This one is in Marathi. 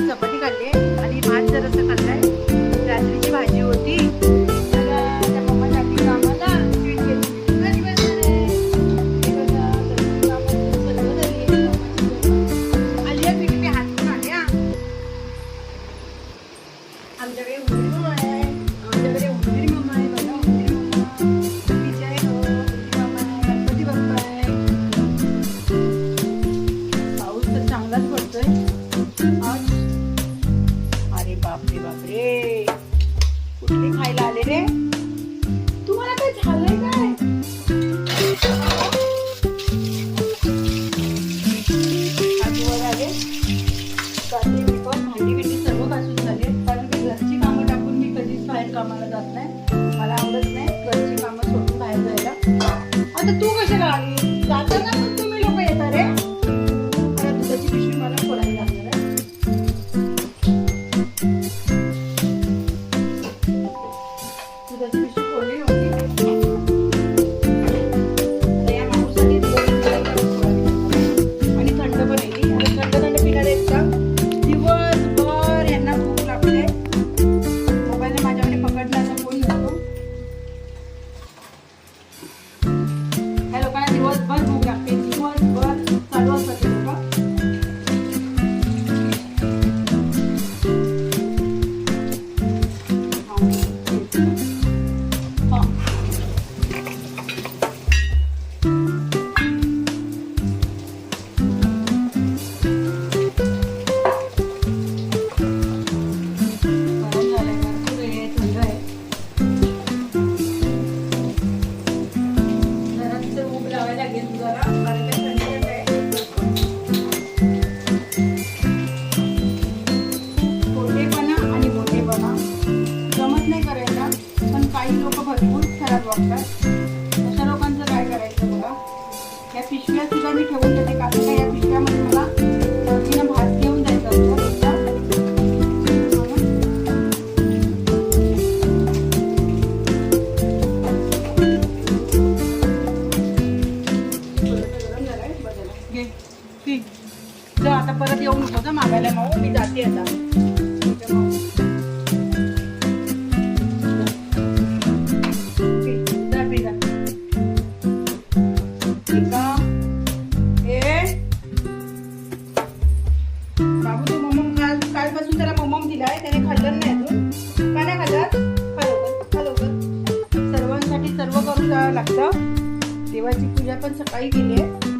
It's a tú. पिशव्या सुद्धा मी ठेवून देते कारण का या पिशव्यामध्ये मला चवीनं भात घेऊन आता परत येऊ नको मागायला. माऊ मी जाते आता. जावं लागतं. देवाची पूजा पण सकाळी केली आहे.